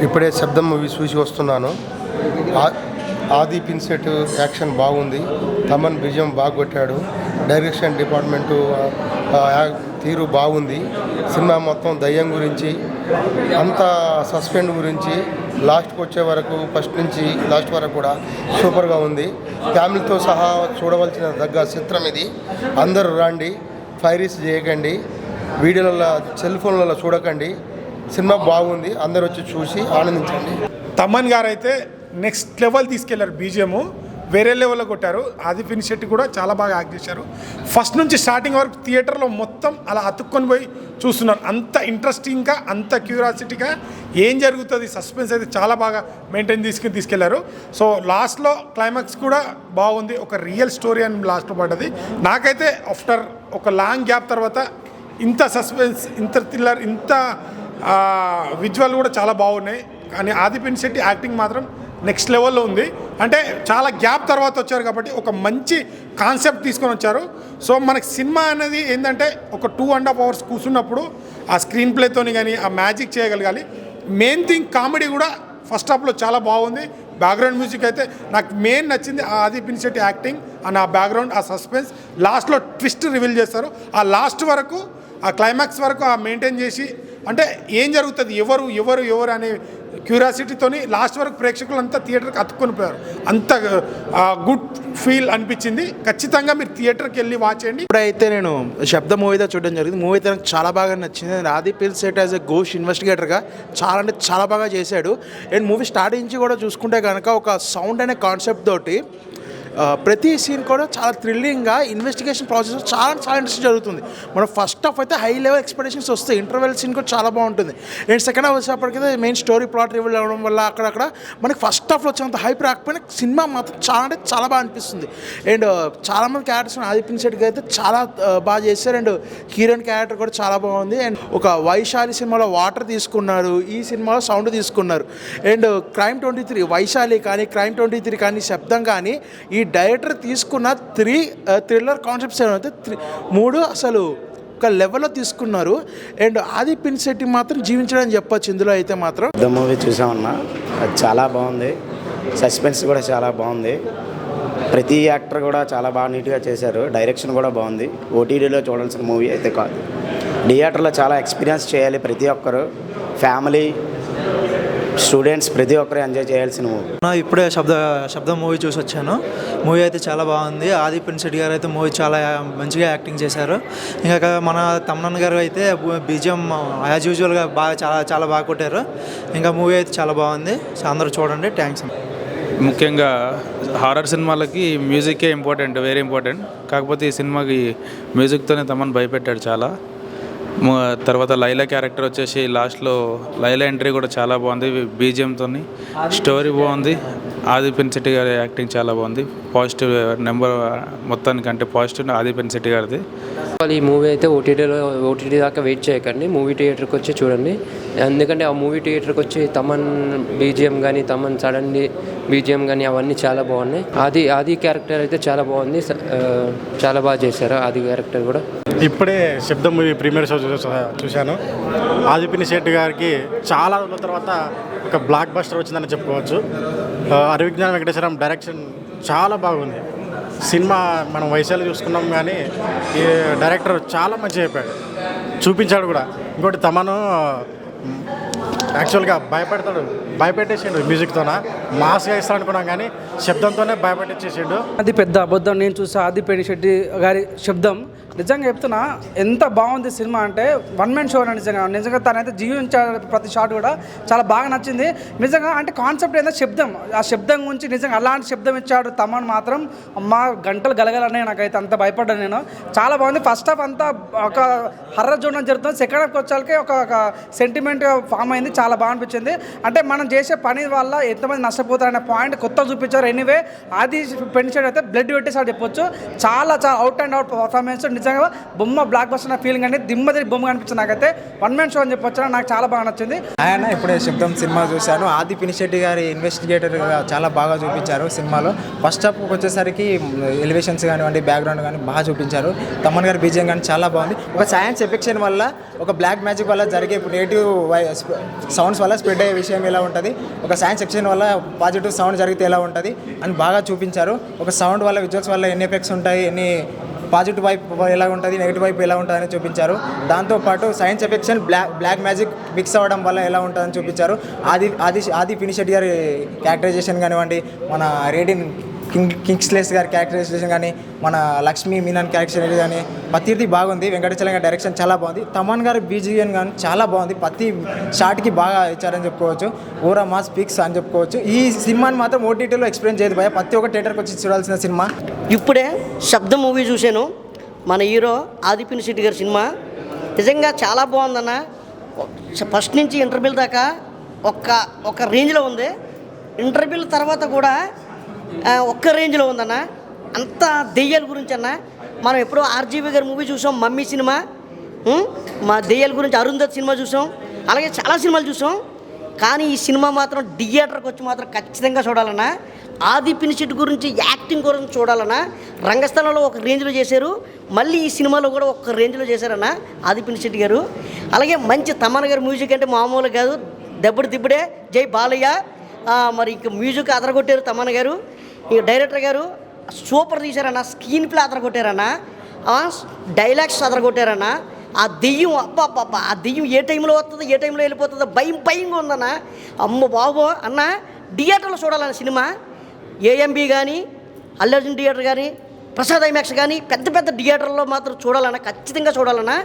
ఇప్పుడే శబ్దం మూవీ చూసి వస్తున్నాను. ఆ- ఆది పిన్సెట్ యాక్షన్ బాగుంది. తమన్ విజయం బాగా కొట్టాడు డైరెక్షన్ డిపార్ట్మెంటు తీరు బాగుంది. సినిమా మొత్తం దయ్యం గురించి అంత సస్పెండ్ గురించి లాస్ట్కి వచ్చే వరకు ఫస్ట్ నుంచి లాస్ట్ వరకు కూడా సూపర్గా ఉంది. ఫ్యామిలీతో సహా చూడవలసిన దగ్గ చిత్రం ఇది. అందరూ రండి ఫైరీస్ చేయకండి. వీడియోలలో సెల్ ఫోన్లలో చూడకండి. సినిమా బాగుంది అందరు వచ్చి చూసి ఆనందించండి. తమన్ గారు అయితే నెక్స్ట్ లెవెల్ తీసుకెళ్ళారు బీజిఎం వేరే లెవెల్లో కొట్టారు. ఆది శెట్టి కూడా చాలా బాగా యాక్ట్ చేశారు. ఫస్ట్ నుంచి స్టార్టింగ్ వరకు థియేటర్లో మొత్తం అలా అతుక్కొని పోయి చూస్తున్నారు. అంత ఇంట్రెస్టింగ్గా అంత క్యూరియాసిటీగా ఏం జరుగుతుంది సస్పెన్స్ అయితే చాలా బాగా మెయింటైన్ తీసుకుని తీసుకెళ్ళారు. సో లాస్ట్లో క్లైమాక్స్ కూడా బాగుంది. ఒక రియల్ స్టోరీ అని లాస్ట్లో పడ్డది. నాకైతే ఆఫ్టర్ ఒక లాంగ్ గ్యాప్ తర్వాత ఇంత సస్పెన్స్ ఇంత థ్రిల్లర్ ఇంత విజువల్ కూడా చాలా బాగున్నాయి. కానీ ఆదిపిన్ శెట్టి యాక్టింగ్ మాత్రం నెక్స్ట్ లెవెల్లో ఉంది. అంటే చాలా గ్యాప్ తర్వాత వచ్చారు కాబట్టి ఒక మంచి కాన్సెప్ట్ తీసుకొని వచ్చారు. సో మనకి సినిమా అనేది ఏంటంటే ఒక టూ అండ్ హాఫ్ అవర్స్ కూర్చున్నప్పుడు ఆ స్క్రీన్ ప్లేతోని కానీ ఆ మ్యాజిక్ చేయగలగాలి. మెయిన్ థింగ్ కామెడీ కూడా ఫస్ట్ హాఫ్లో చాలా బాగుంది. బ్యాక్గ్రౌండ్ మ్యూజిక్ అయితే నాకు మెయిన్ నచ్చింది ఆ ఆది పినిశెట్టి యాక్టింగ్ అండ్ ఆ బ్యాక్గ్రౌండ్ ఆ సస్పెన్స్. లాస్ట్లో ట్విస్ట్ రివీల్ చేస్తారు. ఆ లాస్ట్ వరకు ఆ క్లైమాక్స్ వరకు ఆ మెయింటైన్ చేసి అంటే ఏం జరుగుతుంది? ఎవరు ఎవరు ఎవరు అనే క్యూరియాసిటీతోని లాస్ట్ వరకు ప్రేక్షకులంతా థియేటర్కి అతుక్కొని పోయారు. అంత గుడ్ ఫీల్ అనిపించింది. ఖచ్చితంగా మీరు థియేటర్కి వెళ్ళి వాచ్ చేయండి. ఇప్పుడైతే నేను శబ్ద మూవీతో చూడడం జరిగింది. మూవీ అయితే నాకు చాలా బాగా నచ్చింది. రాధి పిల్ సెట్ యాజ్ ఎ గోష్ ఇన్వెస్టిగేటర్గా చాలా అంటే చాలా బాగా చేశాడు. అండ్ మూవీ స్టార్టింగ్ నుంచి కూడా చూసుకుంటే కనుక ఒక సౌండ్ అనే కాన్సెప్ట్ తోటి ప్రతి సీన్ కూడా చాలా థ్రిల్లింగ్గా ఇన్వెస్టిగేషన్ ప్రాసెస్ చాలా చాలా ఇంట్రెస్ట్ జరుగుతుంది. మనం ఫస్ట్ హాఫ్ అయితే హై లెవెల్ ఎక్స్పెక్టేషన్స్ వస్తాయి. ఇంటర్వెల్ సీన్ కూడా చాలా బాగుంటుంది. అండ్ సెకండ్ హాఫ్ వచ్చేప్పటికైతే మెయిన్ స్టోరీ ప్లాట్ రివీల్ అవ్వడం వల్ల అక్కడక్కడ మనకి ఫస్ట్ హాఫ్లో వచ్చినంత హైప్ రాకపోయినా సినిమా మాత్రం చాలా అంటే చాలా బాగా అనిపిస్తుంది. అండ్ చాలామంది క్యారెక్టర్స్ ఆదిపిన్ సెట్కి అయితే చాలా బాగా చేశారు. అండ్ హీరోయిన్ క్యారెక్టర్ కూడా చాలా బాగుంది. అండ్ ఒక వైశాలి సినిమాలో వాటర్ తీసుకున్నారు. ఈ సినిమాలో సౌండ్ తీసుకున్నారు. And crime twenty three Vaishali కానీ క్రైమ్ ట్వంటీ త్రీ కానీ శబ్దం కానీ ఈ డైరెక్టర్ తీసుకున్న త్రీ థ్రిల్లర్ కాన్సెప్ట్స్ ఏమైతే త్రీ మూడు అసలు ఒక లెవెల్లో తీసుకున్నారు. అండ్ ఆది పిన్ శెట్టి మాత్రం జీవించడం చెప్పొచ్చు ఇందులో అయితే మాత్రం. ద మూవీ చూసామన్నా అది చాలా బాగుంది. సస్పెన్స్ కూడా చాలా బాగుంది. ప్రతి యాక్టర్ కూడా చాలా బాగా నీట్గా చేశారు. డైరెక్షన్ కూడా బాగుంది. ఓటీడీలో చూడాల్సిన మూవీ అయితే కాదు. థియేటర్లో చాలా ఎక్స్పీరియన్స్ చేయాలి ప్రతి ఒక్కరు. ఫ్యామిలీ స్టూడెంట్స్ ప్రతి ఒక్కరు ఎంజాయ్ చేయాల్సిన మూవీ నా ఇప్పుడే శబ్ద శబ్దం మూవీ చూసి వచ్చాను మూవీ అయితే చాలా బాగుంది. ఆది శెట్టి గారు అయితే మూవీ చాలా మంచిగా యాక్టింగ్ చేశారు. ఇంకా మన తమ్మనన్న గారు అయితే బీజిఎం యాజ్ యూజువల్గా బాగా చాలా చాలా బాగా కొట్టారు. ఇంకా మూవీ అయితే చాలా బాగుంది. సో అందరూ చూడండి. థ్యాంక్స్ ముఖ్యంగా హారర్ సినిమాలకి మ్యూజికే ఇంపార్టెంట్ వెరీ ఇంపార్టెంట్. కాకపోతే ఈ సినిమాకి మ్యూజిక్తోనే తమను భయపెట్టాడు చాలా. తర్వాత లైలా క్యారెక్టర్ వచ్చేసి లాస్ట్లో లైలా ఎంట్రీ కూడా చాలా బాగుంది. బీజిఎంతో స్టోరీ బాగుంది. ఆది పెన్సిటీ గారి యాక్టింగ్ చాలా బాగుంది. పాజిటివ్ నెంబర్ మొత్తానికి అంటే పాజిటివ్ ఆది పెన్సిటీ గారిది. వాళ్ళు ఈ మూవీ అయితే ఓటీటీలో ఓటీటీ దాకా వెయిట్ చేయకండి. మూవీ థియేటర్కి వచ్చి చూడండి. ఎందుకంటే ఆ మూవీ థియేటర్కి వచ్చి తమన్ బీజిఎం కానీ తమన్ సడన్లీ బీజిఎం కానీ అవన్నీ చాలా బాగున్నాయి. ఆది ఆది క్యారెక్టర్ అయితే చాలా బాగుంది. చాలా బాగా చేశారు ఆది క్యారెక్టర్ కూడా. ఇప్పుడే శబ్దం మూవీ ప్రీమియర్ షో చూసా- చూశాను. ఆదిపిని శెట్టి గారికి చాలా రోజుల తర్వాత ఒక బ్లాక్ బస్టర్ వచ్చిందని చెప్పుకోవచ్చు. అరవిజ్ఞాన వెంకటేశ్వరం డైరెక్షన్ చాలా బాగుంది. సినిమా మనం వయసులో చూసుకున్నాం కానీ ఈ డైరెక్టర్ చాలా మంచిగా చెప్పాడు. చూపించాడు కూడా. ఇంకోటి తమను యాక్చువల్గా భయపెడతాడు. భయపెట్టేసిండు మ్యూజిక్తోన? మాస్గా ఇస్తాడు అనుకున్నాం కానీ శబ్దంతోనే భయపెట్టేసేసిండు. అది పెద్ద అబద్ధం. నేను చూసా ఆదిపేడి శెట్టి గారి శబ్దం. నిజంగా చెప్తున్నా ఎంత బాగుంది సినిమా అంటే వన్ మ్యాన్ షో నిజంగా. నిజంగా తనైతే జీవించాడు ప్రతి షాట్ కూడా చాలా బాగా నచ్చింది. నిజంగా అంటే కాన్సెప్ట్ ఏదో శబ్దం. ఆ శబ్దం గురించి నిజంగా అలాంటి శబ్దం ఇచ్చాడు తమన్ మాత్రం. మా గంటలు గలగలనే నాకైతే అంత భయపడ్డాను నేను. చాలా బాగుంది. ఫస్ట్ హాఫ్ అంతా ఒక హర్ర చూడడం జరుగుతుంది. సెకండ్ హాఫ్కి వచ్చాకే ఒక సెంటిమెంట్ ఫామ్ అయింది. చాలా బాగా అనిపించింది అంటే మనం చేసే పని వల్ల ఎంతమంది నష్టపోతారనే పాయింట్ కొత్త చూపించారు. ఎనీవే అది పెన్షన్ అయితే బ్లడ్ పెట్టేసారి చెప్పొచ్చు. చాలా చాలా అవుట్ అండ్ అవుట్ పర్ఫార్మెన్స్ నిజంగా బొమ్మ బ్లాక్ బస్టర్ ఫీలింగ్ అనేది దిమ్మది బొమ్మ కనిపించింది నాకైతే. వన్ మ్యాన్ షో అని చెప్పొచ్చు నాకు చాలా బాగా నచ్చింది. ఆయన ఇప్పుడే శబ్దం సినిమా చూశాను. ఆది పినిశెట్టి గారి ఇన్వెస్టిగేటర్ చాలా బాగా చూపించారు సినిమాలో. ఫస్ట్ హాఫ్ వచ్చేసరికి ఎలివేషన్స్ కానివ్వండి బ్యాక్గ్రౌండ్ కానీ బాగా చూపించారు. తమ్మన్ గారి బీజియం కానీ చాలా బాగుంది. ఒక సైన్స్ ఎఫెక్షన్ వల్ల ఒక బ్లాక్ మ్యాజిక్ వల్ల జరిగే ఇప్పుడు నెగిటివ్ సౌండ్స్ వల్ల స్ప్రెడ్ అయ్యే విషయం ఎలా ఉంటుంది? ఒక సైన్స్ సెక్షన్ వల్ల పాజిటివ్ సౌండ్ జరిగితే ఎలా ఉంటుంది? అని బాగా చూపించారు. ఒక సౌండ్ వల్ల విజువల్స్ వల్ల ఎన్ని ఎఫెక్ట్స్ ఉంటాయి? ఎన్ని పాజిటివ్ వైపు ఎలా ఉంటుంది? నెగిటివ్ వైపు ఎలా ఉంటుందని చూపించారు. దాంతోపాటు science affection black black magic mix అవ్వడం వల్ల ఎలా ఉంటుందని చూపించారు. ఆది ఆది ఆది ఫినిషెట్ గారి క్యారెక్టరైజేషన్ కానివ్వండి మన రేడిన్ కింగ్ కింగ్స్లెస్ గారి క్యారెక్టరైజేషన్ కానీ మన లక్ష్మీ మీనాన్ క్యారెక్టర్ కానీ ప్రతిదీ బాగుంది వెంకటచలం గారి డైరెక్షన్ చాలా బాగుంది. తమన్ గారి బీజిఎన్ కానీ చాలా బాగుంది. ప్రతి షాట్కి బాగా ఇచ్చారని చెప్పుకోవచ్చు. ఓరా మాస్ స్పీక్స్ అని చెప్పుకోవచ్చు. ఈ సినిమాని మాత్రం ఓటీటీలో ఎక్స్ప్లెయిన్ చేయదు భయ ప్రతి ఒక్క థియేటర్కి వచ్చి చూడాల్సిన సినిమా. ఇప్పుడే శబ్దం మూవీ చూశాను. మన హీరో ఆదిపిన్ శెట్టి గారి సినిమా. నిజంగా చాలా బాగుందన్న. ఫస్ట్ నుంచి ఇంటర్వ్యూల దాకా ఒక్క ఒక రేంజ్లో ఉంది. ఇంటర్వ్యూల తర్వాత కూడా ఒక్క రేంజ్లో ఉందన్న. అంత దెయ్యాల గురించి అన్న. మనం ఎప్పుడో ఆర్జీవి గారి మూవీ చూసాం మమ్మీ సినిమా. మా దెయ్యాల గురించి అరుంధత్ సినిమా చూసాం. అలాగే చాలా సినిమాలు చూసాం. కానీ ఈ సినిమా మాత్రం థియేటర్కి వచ్చి మాత్రం ఖచ్చితంగా చూడాలన్నా. ఆది పినిషెట్ గురించి యాక్టింగ్ గురించి చూడాలన్నా. రంగస్థలంలో ఒక రేంజ్లో చేశారు. మళ్ళీ ఈ సినిమాలో కూడా ఒక రేంజ్లో చేశారన్న ఆది పినిషెట్ గారు. అలాగే మంచి తమన్ గారి మ్యూజిక్ అంటే మామూలు కాదు. దెబ్బడి దిబ్బడే. జై బాలయ్య. మరి ఇంక మ్యూజిక్ అదరగొట్టారు తమన్ గారు. ఇక డైరెక్టర్ గారు సూపర్ తీశారన్న స్క్రీన్ ప్లే అదరగొట్టారన్న డైలాగ్స్ అదరగొట్టారన్న ఆ దెయ్యం అప్ప ఆ దెయ్యం ఏ టైంలో వస్తుందో ఏ టైంలో వెళ్ళిపోతుందో భయం భయంగా ఉందన్న. అమ్మ బాబో అన్న థియేటర్లో చూడాలన్న సినిమా. ఏఎంబి కానీ అల్లర్జున్ థియేటర్ కానీ ప్రసాద్ ఐమాక్స్ కానీ పెద్ద పెద్ద థియేటర్లో మాత్రం చూడాలన్నా ఖచ్చితంగా చూడాలన్నా.